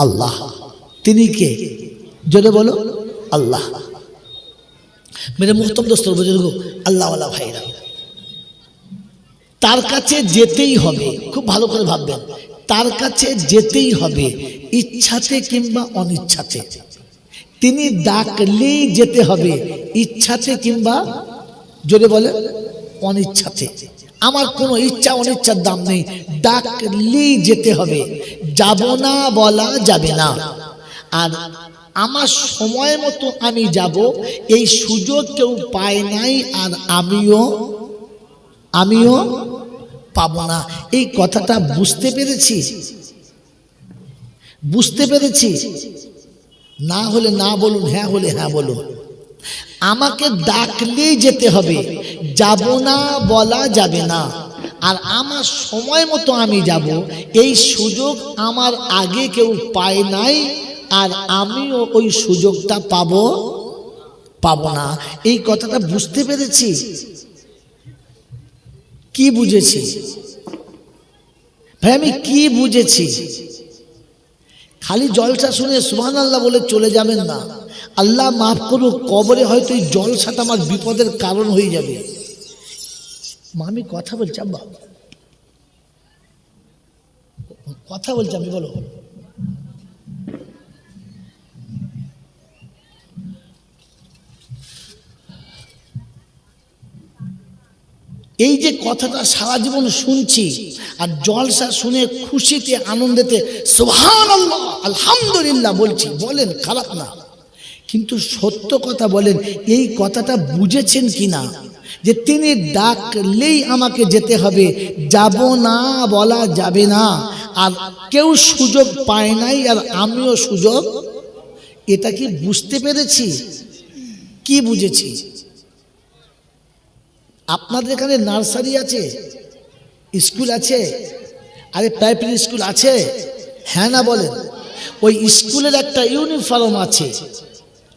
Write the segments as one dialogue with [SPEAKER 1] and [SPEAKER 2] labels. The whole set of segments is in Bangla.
[SPEAKER 1] আল্লাহ। তিনি কে? যদি বলো, আল্লাহ। মেরে মুহতম দোস্তর বুজুর্গ, আল্লাহওয়ালা ভাইরা। তার কাছে যেতেই হবে, খুব ভালো করে ভাববেন, তার কাছে যেতেই হবে, ইচ্ছাতে কিংবা অনিচ্ছাতে। তিনি ডাকলেই যেতে হবে, ইচ্ছাতে কিংবা যদি বলে অনিচ্ছাতে। আমার কোনো ইচ্ছা অনিচ্ছার দাম নেই। ডাকলেই যেতে হবে। যাব না বলা যাবে না। আর আমার সময় মতো আমি যাব। এই সুযোগ কেউ পায় নাই আর আমিও আমিও পাব না। এই কথাটা বুঝতে পেরেছি? বুঝতে পেরেছি? না হলে না বলুন হ্যাঁ হলে হ্যাঁ বলুন। আমাকে ডাকলেই যেতে হবে। যাব না, বলা যাবে না। আর আমার সময় মতো আমি যাব। এই সুযোগ আমার আগে কেউ পায় নাই, আর আমিও ওই সুযোগটা পাবো, পাব না। এই কথাটা বুঝতে পেরেছি? কি বুঝেছি? ভাই, আমি কি বুঝেছি? খালি জলসা শুনে সুহান আল্লাহ বলে চলে যাবেন না। আল্লাহ মাফ করুক, কবরে হয়তো এই জলসাটা আমার বিপদের কারণ হয়ে যাবে। মা, আমি কথা বলছি, আব্বা। কথা বলছি আমি, বলো। এই যে কথাটা সারা জীবন শুনছি আর জলসা শুনে খুশিতে, আনন্দেতে আলহামদুলিল্লাহ বলছি, বলেন, খারাপ না। কিন্তু সত্য কথা বলেন, এই কথাটা বুঝেছেন কি না যে তিনি ডাকলেই আমাকে যেতে হবে। যাব না বলা যাবে না। আর কেউ সুযোগ পায় নাই আর আমিও সুযোগ এটা কি বুঝতে পেরেছি? কি বুঝেছি? আপনাদের এখানে নার্সারি আছে? স্কুল আছে? আরে প্রাইমারি স্কুল আছে? হ্যাঁ না বলেন। ওই স্কুলের একটা ইউনিফর্ম আছে।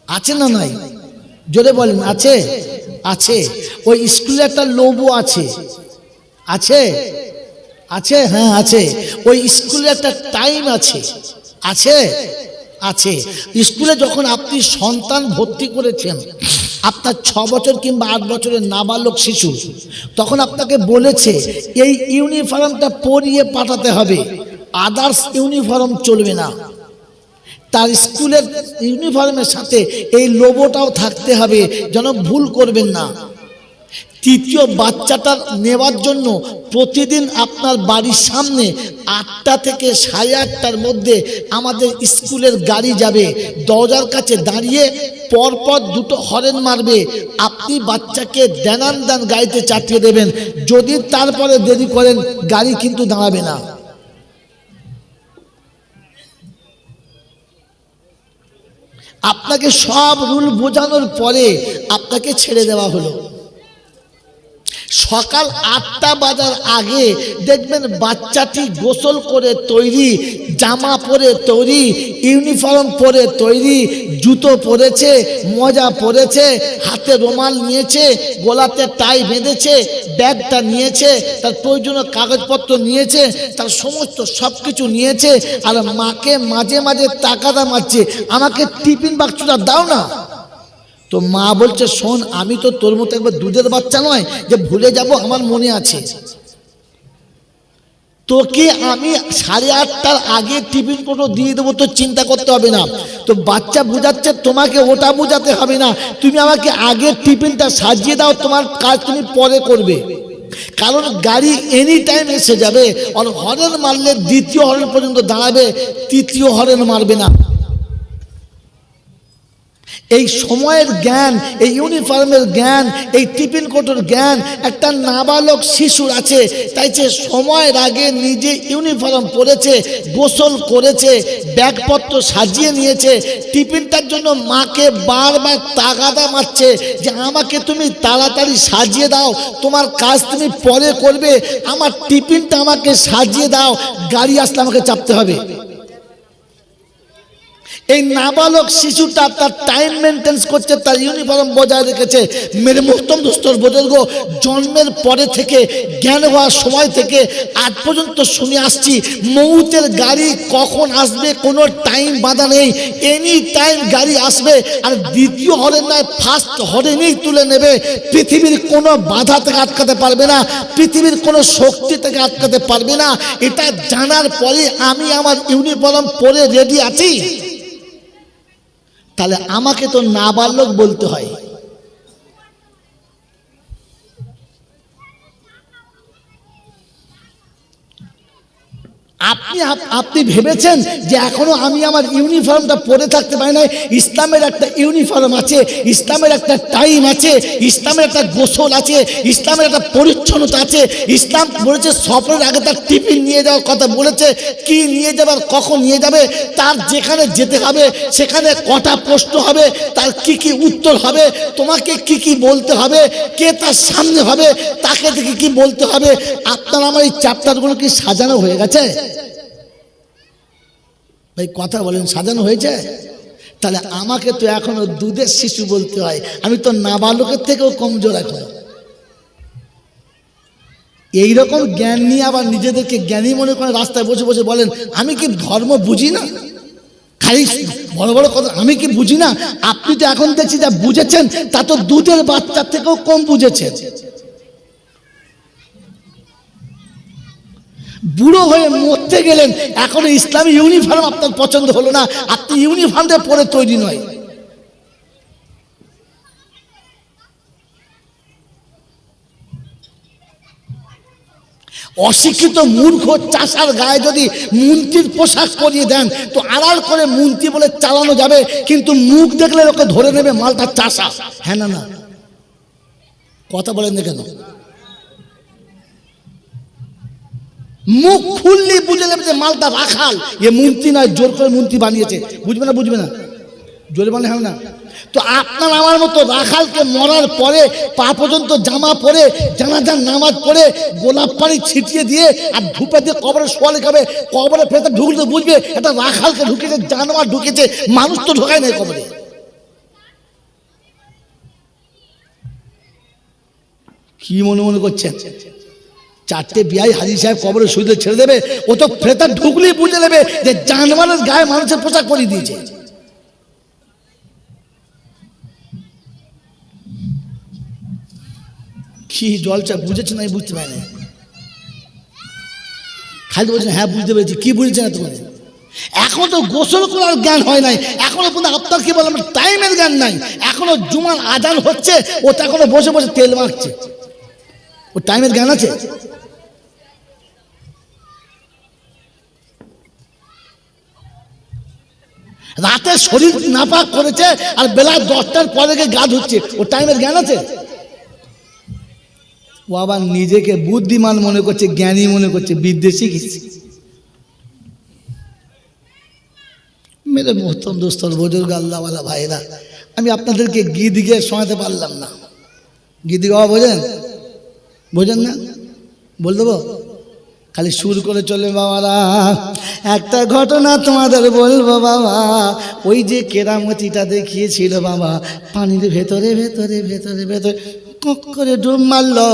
[SPEAKER 1] আছে না নাই? জোরে বলেন, আছে? আছে। ওই স্কুলে একটা লোবো আছে। আছে? আছে? হ্যাঁ আছে। ওই স্কুলে একটা টাইম আছে। আছে? আছে। স্কুলে যখন আপনি সন্তান ভর্তি করেছেন, আপনার ছ বছর কিংবা আট বছরের নাবালক শিশু, তখন আপনাকে বলেছে, এই ইউনিফর্মটা পরিয়ে পাঠাতে হবে। আদার্স ইউনিফর্ম চলবে না। তার স্কুলের ইউনিফর্মের সাথে এই লোবোটাও থাকতে হবে, যেন ভুল করবেন না। তৃতীয় বাচ্চাটার নেওয়ার জন্য প্রতিদিন আপনার বাড়ির সামনে আটটা থেকে সাড়ে আটটার মধ্যে আমাদের স্কুলের গাড়ি যাবে। দরজার কাছে দাঁড়িয়ে পরপর দুটো হরেন মারবে। আপনি বাচ্চাকে দেনান দান গাড়িতে চাটিয়ে দেবেন। যদি তারপরে দেরি করেন, গাড়ি কিন্তু দাঁড়াবে না। আপনাকে সব রুল বোঝানোর পরে আপনাকে ছেড়ে দেওয়া হলো। সকাল আটটা বাজার আগে দেখবেন বাচ্চাটি গোসল করে তৈরি, জামা পরে তৈরি, ইউনিফর্ম পরে তৈরি, জুতো পরেছে, মজা পরেছে, হাতে রুমাল নিয়েছে, গোলাতে টাই বেঁধেছে, ব্যাগটা নিয়েছে, তার প্রয়োজনীয় কাগজপত্র নিয়েছে, তার সমস্ত সব কিছু নিয়েছে, আর মাকে মাঝে মাঝে টাকাটা মারছে। আমাকে টিফিন বাক্সটা দাও না। তো মা বলছে, শোন, আমি তো তোর মতো একবার দুধের বাচ্চা নয় যে ভুলে যাব, আমার মনে আছে। তোকে আমি সাড়ে আটটার আগে টিফিন কোনো দিয়ে দেবো তো চিন্তা করতে হবে না। তো বাচ্চা বোঝাচ্ছে, তোমাকে ওটা বোঝাতে হবে না। তুমি আমাকে আগে টিফিনটা সাজিয়ে দাও, তোমার কাজ তুমি পরে করবে। কারণ গাড়ি এনি টাইম এসে যাবে, আর হরেন মারলে দ্বিতীয় হরেন পর্যন্ত দাঁড়াবে, তৃতীয় হরেন মারবে না। এই সময়ের জ্ঞান, এই ইউনিফর্মের জ্ঞান, এই টিফিন কোটোর জ্ঞান, একটা নাবালক শিশুর আছে, তাই সে সময়ের আগে নিজে ইউনিফর্ম পরেছে, গোসল করেছে, ব্যাগপত্র সাজিয়ে নিয়েছে টিফিনটার জন্য মাকে বারবার তাগাদা মারছে যে, আমাকে তুমি তাড়াতাড়ি সাজিয়ে দাও, তোমার কাজ তুমি পরে করবে, আমার টিফিনটা আমাকে সাজিয়ে দাও, গাড়ি আসলে আমাকে চাপতে হবে। এই নাবালক শিশুটা তার টাইম মেনটেন্স করছে, তার ইউনিফর্ম বজায় রেখেছে। মেরে মুক্তম দুস্তর বুজুর্গ জন্মের পরে থেকে, জ্ঞান হওয়ার সময় থেকে, আজ পর্যন্ত শুনে আসছি, মৌতের গাড়ি কখন আসবে, কোনো টাইম বাধা নেই এনি টাইম গাড়ি আসবে, আর দ্বিতীয় হরেন নয় ফার্স্ট হরেনেই তুলে নেবে, পৃথিবীর কোনো বাধা থেকে আটকাতে পারবে না, পৃথিবীর কোনো শক্তি থেকে আটকাতে পারবে না। এটা জানার পরে আমি আমার ইউনিফর্ম পরে রেডি আছি। তাহলে আমাকে তো নাবালক বলতে হয়। আপনি আপনি ভেবেছেন যে এখনও আমি আমার ইউনিফর্মটা পরে থাকতে পারি না ইসলামের একটা ইউনিফর্ম আছে, ইসলামের একটা টাইম আছে, ইসলামের একটা গোসল আছে, ইসলামের একটা পরিচ্ছন্নতা আছে। ইসলাম বলেছে সফরের আগে তার টিফিন নিয়ে যাওয়ার কথা বলেছে, কি নিয়ে যাবে আর কখন নিয়ে যাবে, তার যেখানে যেতে হবে, সেখানে কটা প্রশ্ন হবে, তার কি কি উত্তর হবে, তোমাকে কি কি বলতে হবে, কে তার সামনে হবে, তাকে থেকে কি বলতে হবে, আপনার আমার এই চ্যাপ্টারগুলো কি সাজানো হয়ে গেছে? ভাই, কথা বলেন, সাজানো হয়েছে? তাহলে আমাকে তো এখনও দুধের শিশু বলতে হয়। আমি তো নাবালকের থেকেও কমজোর এখন। এইরকম জ্ঞান নিয়ে আবার নিজেদেরকে জ্ঞানী মনে করে রাস্তায় বসে বসে বলেন, আমি কি ধর্ম বুঝি না? খালি বড় বড় কথা, আমি কি বুঝি না? আপনি তো এখন দেখছি যা বুঝেছেন, তা তো দুধের বাচ্চার থেকেও কম বুঝেছেন। বুড়ো হয়ে মরতে গেলেন, এখন ইসলামী ইউনিফর্ম আপনার পছন্দ হলো না, আপনি ইউনিফর্মটা পরে তৈরি নয়। অশিক্ষিত মূর্খ চাষার গায়ে যদি মন্ত্রীর পোশাক পরিয়ে দেন, তো আড়াল করে মন্ত্রী বলে চালানো যাবে, কিন্তু মুখ দেখলে ওকে ধরে নেবে মালটা চাষা। হ্যাঁ না না। কথা বলেন না কেন? মুখ খুললে বুঝে নেবে যে মালটা রাখাল। এ মন্ত্রী নয়, জোর করে মন্ত্রী বানিয়েছে। বুঝবে না বুঝবে না? জোরে মানে হবে না? তো আপনার আমার মতো রাখালকে মরার পরে, পা পর্যন্ত জামা পরে, জানাজার নামাজ পড়ে, গোলাপ পানি ছিটিয়ে দিয়ে আর ধূপে দিয়ে কবরে সোয়ালে খাবে কবরে ফেতে ঢুকলে বুঝবে এটা রাখালকে ঢুকেছে, জানোয়ার ঢুকেছে, মানুষ তো ঢোকায় নাই কবরে। কি মনে মনে করছেন? চারটে বিয়াই হাজি সাহেব কবরে শুইলে ছেড়ে দেবে, ও তো ফ্রেতার ঢুকলেই বুঝে নেবে যে জানমানের গায়ে মানুষের পোশাক পরিয়ে দিয়েছে। কি জলচা বুঝেছে না আমি বুঝতে পারি খালি বলছেন হ্যাঁ বুঝতে পেরেছি। কি বুঝেছে না তুমি এখন তো গোসল করার জ্ঞান হয় নাই, এখনও পর্যন্ত আপনার কি বললাম, টাইমের জ্ঞান নাই। এখনও জুমার আজান হচ্ছে, ও তো এখনও বসে বসে তেল মাখছে। ও টাইমের জ্ঞান আছে? রাতে শরীর নাপাক করেছে আর বেলা দশটার পরে গা ধুচ্ছে। ও টাইমের জ্ঞান আছে? ও আবার নিজেকে বুদ্ধিমান মনে করছে, জ্ঞানী মনে করছে বিদ্যে শিখেছে মেরে মোহতম দোস্তর বুজুর্গ, আল্লাহওয়ালা ভাইরা আমি আপনাদেরকে গীত গিয়ে শোনাতে পারলাম না। গীত গাওয়া বোঝেন? বোঝেন না? বল দেবো? খালি সুর করে চলে বাবারা, একটা ঘটনা তোমাদের বলব বাবা। ওই যে কেরামতিটা দেখিয়েছিল বাবা, পানির ভেতরে ভেতরে ভেতরে ভেতরে কক করে ডুব মারলো।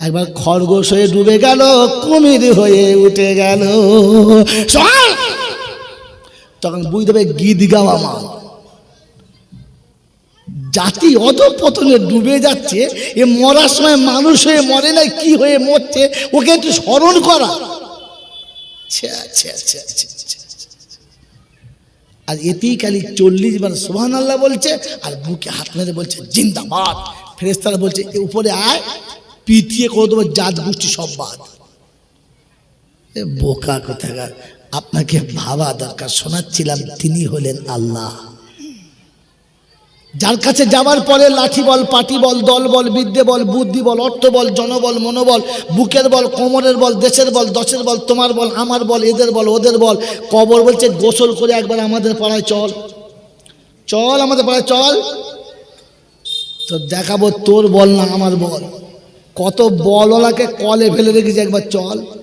[SPEAKER 1] একবার খরগোশ হয়ে ডুবে গেল, কুমির হয়ে উঠে গেল! তখন বুঝতে হবে গীত গাওয়া মা জাতি অধপতনে ডুবে যাচ্ছে, এ মরার সময় মানুষ হয়ে মরে নাই, কি হয়ে মরছে, ওকে একটু স্মরণ করা। আর এতেই খালি চল্লিশ বার সোহান আল্লাহ বলছে, আর বুকে হাত মেরে বলছে, জিন্দাবাদ। ফেরেস্তারা বলছে, এ উপরে আয়, পিটিয়ে করে দেবো জাত গোষ্ঠী সব বাদ। এ বোকা কোথাকার। আপনাকে ভাবা দরকার, শোনাচ্ছিলাম, তিনি হলেন আল্লাহ। যার কাছে যাওয়ার পরে লাঠি বল, পাটি বল, দল বল, বিদ্যে বল, বুদ্ধি বল, অর্থ বল জনবল মনোবল বুকের বল, কোমরের বল, দেশের বল, দশের বল, তোমার বল, আমার বল, এদের বল, ওদের বল, কবর বলছে গোসল করে একবার আমাদের পাড়ায় চল। চল আমাদের পাড়ায় চল। তো দেখাবো তোর বল না আমার বল। কত বল বলওয়ালাকে কলে ফেলে রেখেছে একবার চল।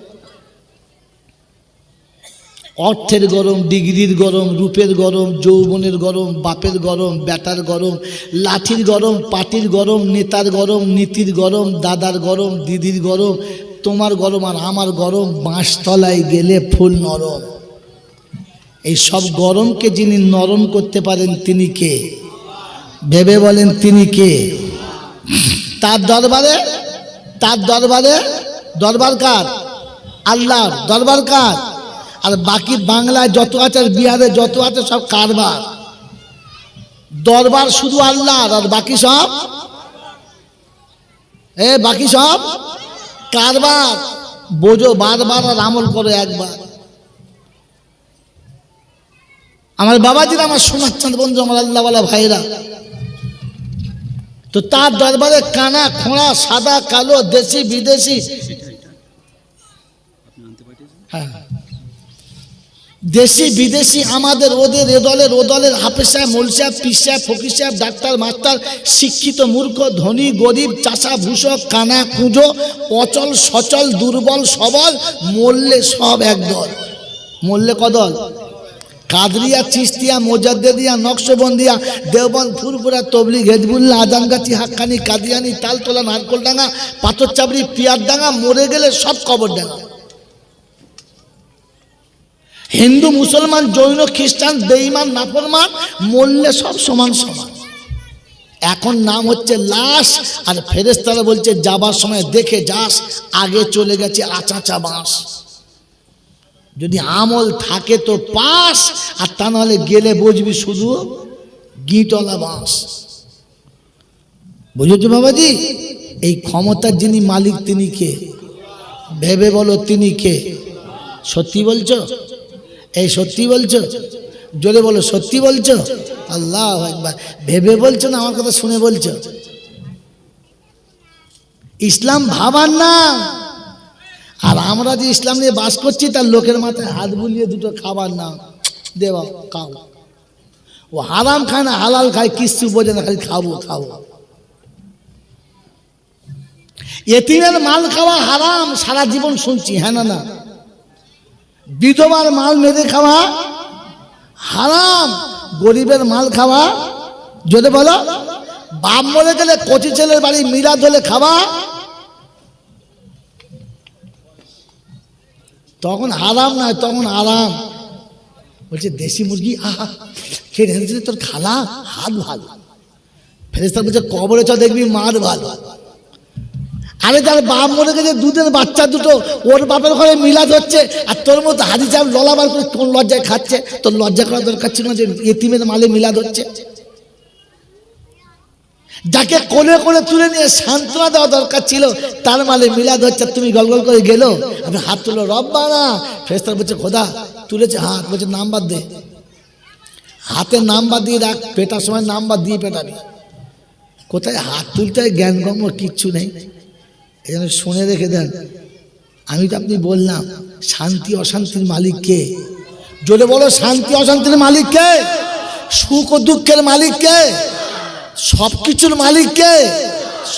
[SPEAKER 1] অর্থের গরম, ডিগ্রির গরম, রূপের গরম, যৌবনের গরম, বাপের গরম, ব্যাটার গরম, লাঠির গরম, পাটির গরম, নেতার গরম, নীতির গরম, দাদার গরম, দিদির গরম, তোমার গরম আর আমার গরম, বাঁশতলায় গেলে ফুল নরম। এই সব গরমকে যিনি নরম করতে পারেন, তিনি কে? ভেবে বলেন তিনি কে? তার দরবারে? তার দরবারে? দরবার কার? আল্লাহর দরবার কার? আর বাকি বাংলায় যত আছে আর বিহারে যত আছে সব কারবার। দরবার শুধু আল্লাহর, আর বাকি সব? এ, বাকি সব? কারবার। বোঝো বারবার আর আমল করো একবার। আমার বাবাজিরা আমার সোনাচ্ছন্দ বন্ধু, আমার আল্লাহওয়ালা ভাইরা তো তার দরবারে কানা, খোঁড়া, সাদা, কালো, দেশি, বিদেশি। হ্যাঁ। দেশি, বিদেশি, আমাদের, ওদের, এ দলের, ও দলের হাফেজ সাহেব ফকির সাহেব, ডাক্তার, মাস্টার, শিক্ষিত মূর্খ, ধনী, গরিব, চাষা, ভূষক, কানা, কুঁজো, অচল, সচল, দুর্বল, সবল, মরলে সব একদল মরলে কদল কাদরিয়া, চিস্তিয়া, মোজাদ্দেদিয়া, নকশবন্দিয়া, দেওবন্দ ফুরপুরা তবলি হেজবুল্লাহ, আজানগাছি, হাক্কানি, কাদিয়ানি, তালতলা, নারকলডাঙ্গা পাথরচাবড়ি পিয়ারডাঙ্গা, মরে গেলে সব কবর ডাঙ্গা। হিন্দু, মুসলমান, জৈন, খ্রিস্টান, বেঈমান, নাফরমান, মরলে সব সমান সমান। এখন নাম হচ্ছে লাশ, আর ফেরেস্তারা বলছে, যাবার সময় দেখে যাস, আগে চলে গেছে আচাচা বাঁশ। যদি আমল থাকে তো পাস, আর তা নাহলে গেলে বুঝবি শুধু গিটলা বাঁশ। বুঝেছ বাবাজি? এই ক্ষমতার যিনি মালিক, তিনি কে? ভেবে বলো তিনি কে? সত্যি বলছো? এই সত্যি বলছো? জোরে বলো, সত্যি বলছো? আল্লাহ একবার ভেবে বলছো না, আমার কথা শুনে বলছো? ইসলাম ভাবার না। আর আমরা যে ইসলাম নিয়ে বাস করছি, তার লোকের মাথায় হাত বুলিয়ে দুটো খাবার না দেবা খাও। ও হারাম খায় না, হালাল খায়, কিচ্ছু বোঝে না, খালি খাব খাব। এতিমের মাল খাওয়া হারাম, সারা জীবন শুনছি হ্যাঁ না না? বিধবার মাল মেরে খাওয়া, হারাম। গরিবের মাল খাওয়া। যদি বলো, বাপ মরে গেলে কচি ছেলের বাড়ি মিরাজ হলে খাওয়া। তখন হারাম নয়, তখন আরাম। বলছে, দেশি মুরগি, আহা খেয়ে তোর খালা হাত ভালো। ফেরেস্তা বলছে, কবরে চ দেখবি, মার ভালো। আরে তার বাপ মরে গেছে, দুধের বাচ্চা দুটো। ওর বাপের ঘরে মিলাদ হচ্ছে, আর তোর মতো হাজি চাপ ললাবার করে কোন লজ্জায় খাচ্ছে? তোর লজ্জা করা দরকার ছিল না যে এতিমের মালে মিলাদ হচ্ছে? যাকে কোলে কোলে তুলে নিয়ে সান্ত্বনা দেওয়া দরকার ছিল, তার মালে মিলাদ হচ্ছে। তুমি গল গল করে গেলো আপনি হাত তুলো রব্বা না ফেরেস্তার বলছে, খোদা, তুলেছে হাত। বলছে নাম্বার দে। হাতে নাম্বার দিয়ে রাখ, পেটার সময় নাম্বার দিয়ে পেটাবি। কোথায় হাত তুলতে জ্ঞান গম কিচ্ছু নেই। জন্য শুনে রেখে দেন। আমি তো আপনি বললাম, শান্তি অশান্তির মালিক কে? জোরে বলো, শান্তি অশান্তির মালিক কে? সুখ ও দুঃখের মালিক কে? সব কিছুর মালিক কে?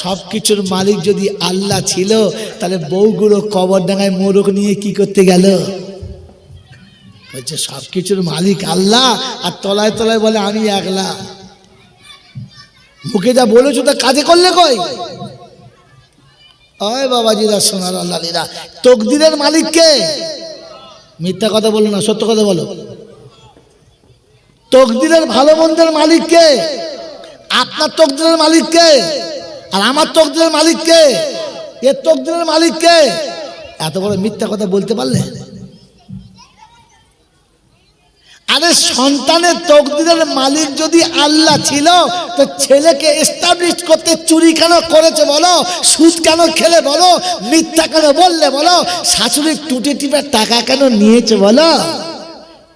[SPEAKER 1] সব কিছুর মালিক যদি আল্লাহ ছিল, তাহলে বউগুলো কবর ডাঙায় মোরগ নিয়ে কি করতে গেল? বলছে সব কিছুর মালিক আল্লাহ, আর তলায় তলায় বলে, আমি একলা। মুখে যা বলেছ, তা কাজে করলে কই? ওই বাবাজিরা, সোনার আল্লাহরা তকদিরের মালিককে মিথ্যা কথা বলো না, সত্য কথা বলো। তকদিরের ভালো মন্দের মালিককে আপনার তকদিরের মালিককে আর আমার তকদিরের মালিককে এর তকদিরের মালিক কে? এত বড় মিথ্যা কথা বলতে পারলে? আরে সন্তানের তকদিরের মালিক যদি আল্লাহ ছিল, তো ছেলেকে এস্টাবলিশ করতে চুরি কেন করেছে বলো? সুদ কেন খেলে বলো? মিথ্যা কেন বললে বলো? শাশুড়ির টুটি টিপের টাকা কেন নিয়েছে বলো?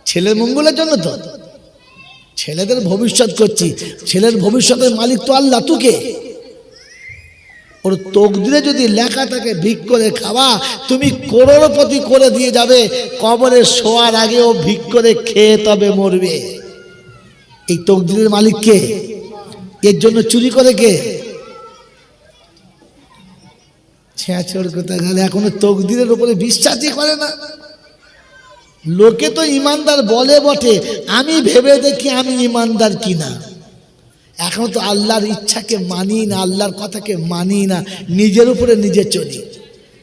[SPEAKER 1] ছেলের মঙ্গলের জন্য তো। ছেলেদের ভবিষ্যৎ করছি। ছেলের ভবিষ্যতের মালিক তো আল্লাহ, তুকে। ওর তকদিরে যদি লেখা থাকে ভিক করে খাওয়া, তুমি করোড়পতি করে দিয়ে যাবে, কবরে শোয়ার আগে ও ভিক করে খেয়ে তবে মরবে। এই তকদিরের মালিক কে? এর জন্য চুরি করে কে? ছেঁচড় কোথায়? গেলে এখনও তকদিরের উপরে বিশ্বাসই করে না। লোকে তো ইমানদার বলে বটে, আমি ভেবে দেখি আমি ইমানদার কিনা। এখন তো আল্লাহর ইচ্ছাকে মানি না, আল্লাহর কথাকে মানি না, নিজের উপরে নিজে চলি।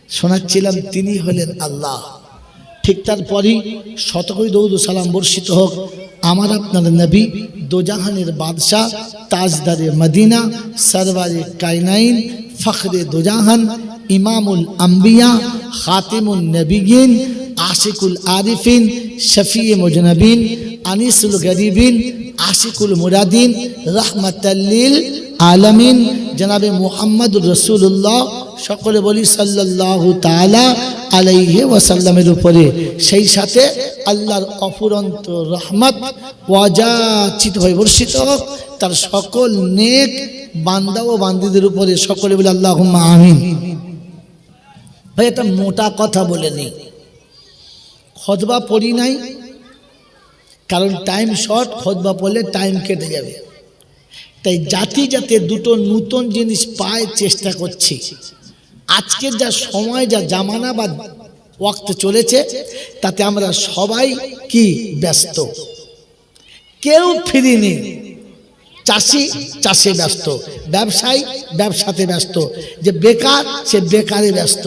[SPEAKER 1] শোনাচ্ছিলাম, তিনি হলেন আল্লাহ। ঠিক তারপরই শতকই দৌদ সালাম বর্ষিত হোক। আমার আপনার নবী দোজাহানের বাদশাহ তাজদারে মদিনা, সরওয়ারে কাইনাইন, ফখরে দোজাহান, ইমামুল আম্বিয়া খাতিমুল নবীন আশিকুল আরিফিন শফি মুজনবিন, আনিসুল গরিবিন, আশিকুল মুরাদিন রহমতাল্লিল আলমিন। জনাবে মুহাম্মদ রসুল্লাহ সকলে বলি সাল্লাহ তালা আলাইহে ওয়াসাল্লামের উপরে। সেই সাথে আল্লাহর অফুরন্ত রহমত, ওয়াজাচিত হয়ে বর্ষিত তার সকল নেক বান্দা ও বান্দিদের উপরে সকলে বলে আল্লাহ আমিন। ভাই, একটা মোটা কথা বলে নেই। খতবা পড়ি নাই, কারণ টাইম শর্ট খতবা পড়লে টাইম কেটে যাবে। তাই জাতি যাতে দুটো নতুন জিনিস পায়, চেষ্টা করছি। আজকের যা সময়, যা জামানা বা ওয়াক্ত চলেছে, তাতে আমরা সবাই কি ব্যস্ত? কেউ ফ্রি নেই চাষি চাষে ব্যস্ত, ব্যবসায়ী ব্যবসাতে ব্যস্ত, যে বেকার সে বেকারে ব্যস্ত।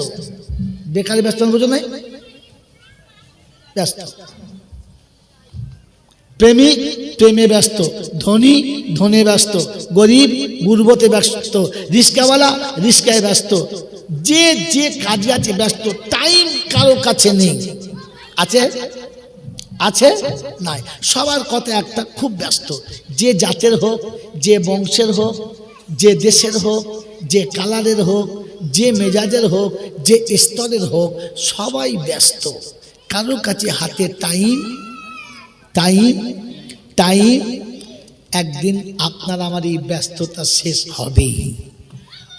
[SPEAKER 1] বেকারে ব্যস্ত বুঝো নাই? ব্যস্ত। প্রেমিক, প্রেমে ব্যস্ত। ধনী, ধনে ব্যস্ত। গরিব, গুরবতে ব্যস্ত। রিস্কাওয়ালা, রিস্কায় ব্যস্ত। যে যে কাজে আছে ব্যস্ত, টাইম কারও কাছে নেই। আছে? আছে? নাই। সবার কথা একটা, খুব ব্যস্ত। যে জাতের হোক, যে বংশের হোক, যে দেশের হোক, যে কালারের হোক, যে মেজাজের হোক, যে স্তরের হোক, সবাই ব্যস্ত। কারও কাছে হাতে টাইম টাইম টাইম, একদিন আপনার আমার এই ব্যস্ততা শেষ হবেই।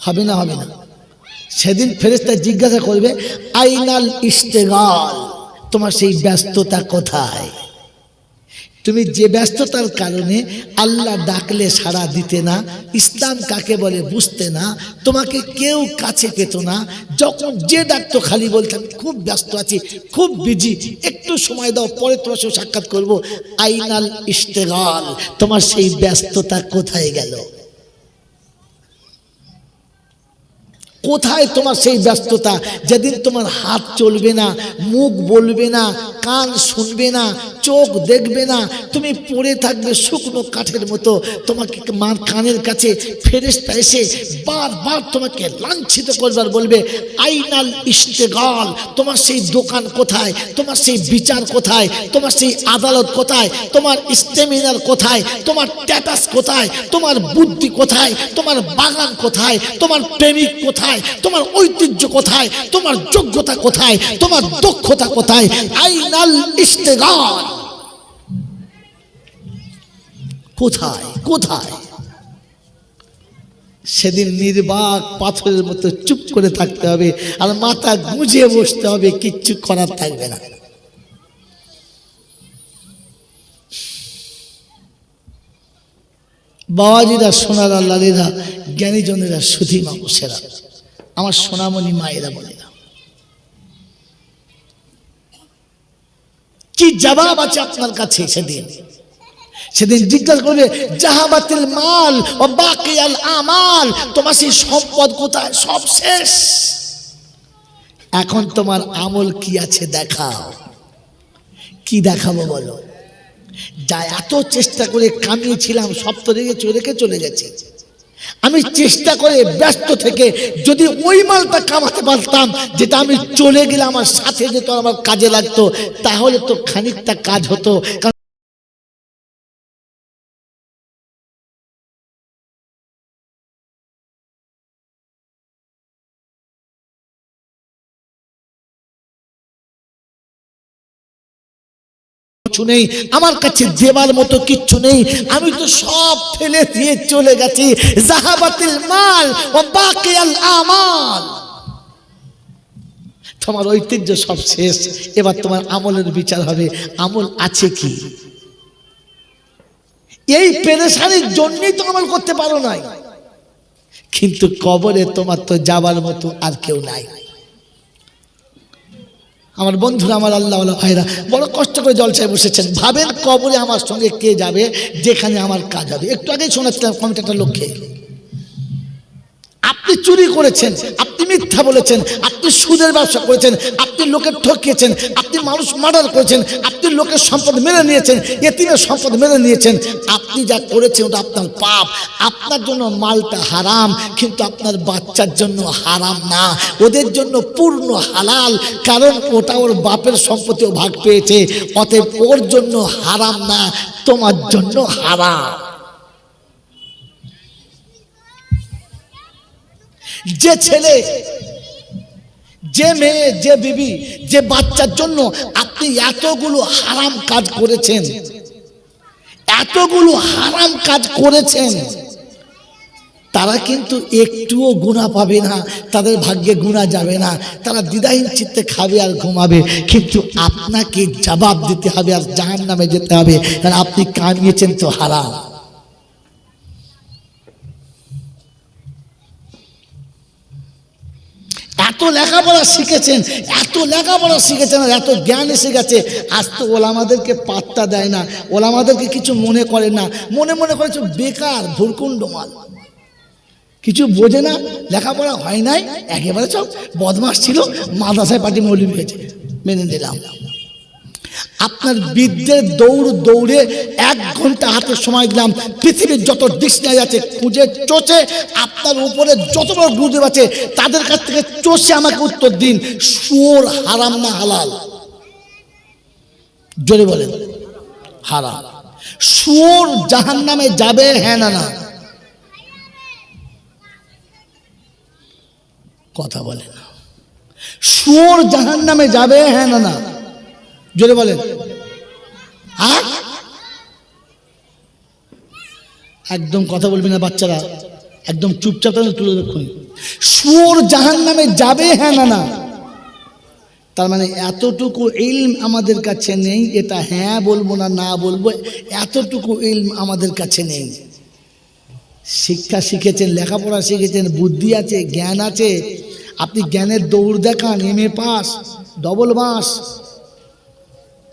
[SPEAKER 1] হবে না হবে না। সেদিন ফেরেস্তা জিজ্ঞাসা করবে, আইনাল ইস্তেগাল তোমার সেই ব্যস্ততা কোথায়? তুমি যে ব্যস্ততার কারণে আল্লাহ ডাকলে সাড়া দিতে না, ইসলাম কাকে বলে বুঝতে না, তোমাকে কেউ কাছে পেত না, যখন যে ডাকতো খালি বলতে, আমি খুব ব্যস্ত আছি, খুব বিজি একটু সময় দাও, পরে তোমার সাথে সাক্ষাৎ করব। আইনাল ইস্তেগাল তোমার সেই ব্যস্ততা কোথায় গেল? কোথায় তোমার সেই ব্যস্ততা? যেদিন তোমার হাত চলবে না, মুখ বলবে না, কান শুনবে না, চোখ দেখবে না, তুমি পড়ে থাকবে শুকনো কাঠের মতো। তোমাকে মার কানের কাছে ফেরেস্তা এসে বারবার তোমাকে লাঞ্ছিত করবার বলবে, আইনাল ইস্তেগাল তোমার সেই দোকান কোথায়? তোমার সেই বিচার কোথায়? তোমার সেই আদালত কোথায়? তোমার স্টেমিনার কোথায়? তোমার স্ট্যাটাস কোথায়? তোমার বুদ্ধি কোথায়? তোমার বাগান কোথায়? তোমার প্রেমিক কোথায়? তোমার ঐতিহ্য কোথায়? তোমার যোগ্যতা কোথায়? তোমার দক্ষতা কোথায়? আইনাল ইস্তেগাল কোথায়? কোথায়? সেদিন নির্বাক পাথরের মতো চুপ করে থাকতে হবে আর মাথা গুঁজে বসতে হবে, কিচ্ছু করার থাকবে না। বাবাজিরা, সোনার, লালেরা, জ্ঞানীজনেরা সুধী মানুষেরা আমার সোনামণি মায়েরা বলে না কি জবাব আছে আপনার কাছে সেদিন? সেদিন জিজ্ঞাসা করবে, জাহাবাতিল মাল ও বাকি আল আমাল, তোমার সেই সম্পদ কোথায়? সব শেষ। এখন তোমার আমল কি আছে দেখাও। কি দেখাবো বলো? যা এত চেষ্টা করে কামিয়েছিলাম, সব তো রেখে রেখে চলে গেছে। আমি চেষ্টা করে ব্যস্ত থেকে যদি ওই মালটা কামাতে পারতাম, যেটা আমি চলে গেলে আমার সাথে যেত আমার কাজে লাগতো, তাহলে তো খানিকটা কাজ হতো। কারণ কিছু নেই, আমার কাছে দেবার মতো কিচ্ছু নেই। আমি তো সব ফেলে দিয়ে চলে গেছি। জাহাবাতিল মাল ও বাকি আল আমাল। তোমার ঐতিহ্য সব শেষ। এবার তোমার আমলের বিচার হবে। আমল আছে কি? এই পেরেশানির জন্যই তো আমল করতে পারো নাই। কিন্তু কবরে তোমার তো যাবার মতো আর কেউ নাই। আমার বন্ধুরা, আমার আল্লাহ ভাইরা, বড় কষ্ট করে জলসায় বসেছেন। ভাবেন কবরে আমার সঙ্গে কে যাবে, যেখানে আমার কাজ হবে। একটু আগেই শোনাচ্ছিলাম কমিটি একটা লোককে আপনি চুরি করেছেন মিথ্যা বলেছেন, আপনি সুদের ব্যবসা করেছেন, আপনি লোকের ঠকিয়েছেন, আপনি মানুষ মার্ডার করেছেন, আপনি লোকের সম্পদ মেনে নিয়েছেন, এতিমের সম্পদ মেনে নিয়েছেন, আপনি যা করেছেন ওটা আপনার পাপ। আপনার জন্য মালটা হারাম, কিন্তু আপনার বাচ্চার জন্য হারাম না। ওদের জন্য পূর্ণ হালাল, কারণ ওটা ওর বাপের সম্পত্তিও ভাগ পেয়েছে, অতএব ওর জন্য হারাম না, তোমার জন্য হারাম। যে ছেলে, যে মেয়ে, যে বিবি, যে বাচ্চার জন্য আপনি এতগুলো হারাম কাজ করেছেন, এতগুলো হারাম কাজ করেছেন, তারা কিন্তু একটুও গুণা পাবে না, তাদের ভাগ্যে গুণা যাবে না, তারা দ্বিধাহীন চিত্তে খাবে আর ঘুমাবে, কিন্তু আপনাকে জবাব দিতে হবে আর জাহান নামে যেতে হবে, কারণ আপনি কামিয়েছেন তো হারাম এত লেখাপড়া শিখেছেন, এত লেখাপড়া শিখেছেন এত জ্ঞান এসে গেছে, আজ তো ওলা আমাদেরকে পাত্তা দেয় না, ওলা আমাদেরকে কিছু মনে করে না, মনে মনে করেছে বেকার ভুরকুণ্ড মাল কিছু বোঝে না, লেখাপড়া হয় নাই, একেবারে সব বদমাস ছিল মাদাসায় পাটি মৌলি হয়েছে, মেনে নিলাম। আপনার বিদ্যের দৌড় দৌড়ে এক ঘণ্টা হাতে সময় দিলাম। পৃথিবীর যত ডিকশনারি আছে, খুঁজে চষে আপনার উপরে যত বড় গুরুদেব আছে, তাদের কাছ থেকে চষে আমাকে উত্তর দিন সুর হারাম না হালাল? জোরে বলেন, হারাম। সুর জাহান নামে যাবে হ্যাঁ না না? কথা বলে না সুর জাহান নামে যাবে হ্যাঁ না না? জোরে বলেন। একদম কথা বলবি না বাচ্চারা। একদম চুপচাপ তুলে দেখুন সুর জাহান নামে যাবে? হ্যাঁ না না। তার মানে এতটুকু ইলম আমাদের কাছে নেই, এটা হ্যাঁ বলব না না বলব, এতটুকু ইলম আমাদের কাছে নেই। শিক্ষা শিখেছেন, লেখাপড়া শিখেছেন, বুদ্ধি আছে, জ্ঞান আছে। আপনি জ্ঞানের দৌড় দেখান এম এ পাস ডবল বাস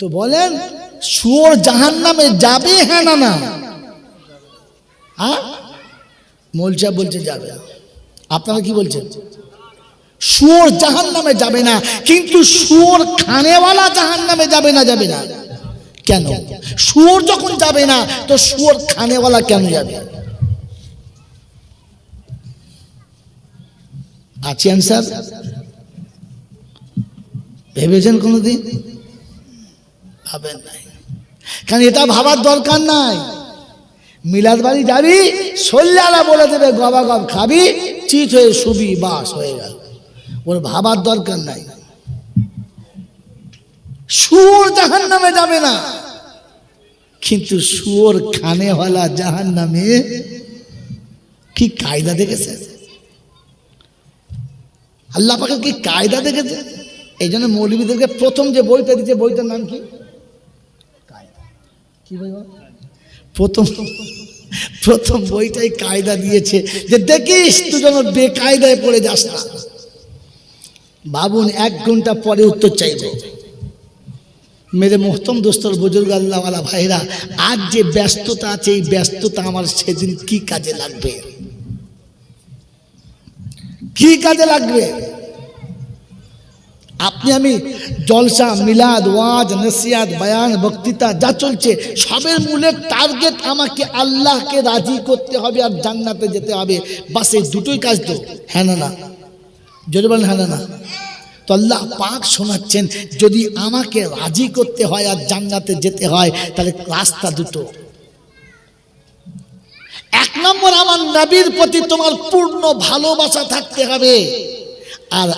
[SPEAKER 1] তো বলেন সুর জাহান নামে যাবে হ্যাঁ না না? হ্যাঁ বলছে যাবে আপনারা কি বলছেন? সুর জাহান নামে যাবে না, কিন্তু সুর খানেওয়ালা জাহান নামে যাবে না যাবে না। কেন? সুর যখন যাবে না, তো সুর খানেওয়ালা কেন যাবে? আছে অ্যান্সার ভেবেছেন কোনোদিন? ভাবেন নাই। কারণ এটা ভাবার দরকার নাই। মিলাদ বাড়ি যাবি, সল্লালা বলে দেবে গবা গব খাবি, চিত হয়ে শুবি, বাস হয়ে গেল। ওর ভাবার দরকার নাই। সুর জাহান নামে যাবে না। কিন্তু সুর খানেওয়ালা জাহান নামে কি কায়দা দেখেছে? আল্লাহ পাকে কি কায়দা দেখেছে? এই জন্য মৌলবীদেরকে প্রথম যে বইটা দিচ্ছে বইটার নাম কি? প্রথম প্রথম বইটাই কায়দা দিয়েছে যে দেখিস তুই যেন বেকায়দায় পড়ে যাস না। ভাবুন এক ঘণ্টা পরে উত্তর চাইবে। মেরে মোহতম দোস্তর বুজুর্গ আল্লাহওয়ালা ভাইরা আজ যে ব্যস্ততা আছে, এই ব্যস্ততা আমার সেদিন কি কাজে লাগবে? কি কাজে লাগবে? আপনি আমি জলসা, মিলাদ, ওয়াজ নসিয়াত বায়ান, বক্তৃতা যা চলছে, সবের মূলের টার্গেট আমাকে আল্লাহকে রাজি করতে হবে আর জান্নাতে যেতে হবে। বাস দুটোই কাজ তো। হ্যাঁ না না? জোরে বলেন হ্যাঁ না? তো আল্লাহ পাক শোনাচ্ছেন, যদি আমাকে রাজি করতে হয় আর জান্নাতে যেতে হয়, তাহলে রাস্তা দুটো। এক নম্বর, আমার নবীর প্রতি তোমার পূর্ণ ভালোবাসা থাকতে হবে। আর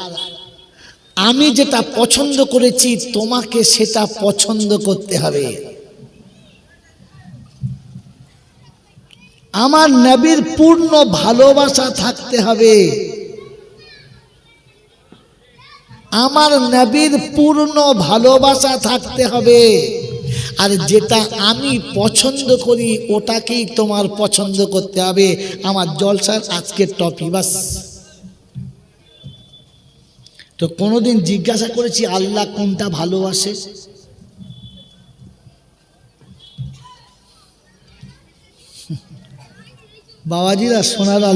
[SPEAKER 1] আমি যেটা পছন্দ করেছি, তোমাকে সেটা পছন্দ করতে হবে। আমার নবীর পূর্ণ ভালোবাসা থাকতে হবে। আমার নবীর পূর্ণ ভালোবাসা থাকতে হবে। আর যেটা আমি পছন্দ করি, ওটাকেই তোমার পছন্দ করতে হবে। আমার জলসার আজকের টপিক, বাস। তো কোনোদিন জিজ্ঞাসা করেছি আল্লাহ কোনটা ভালোবাসে? বাবাজিরা সোনারা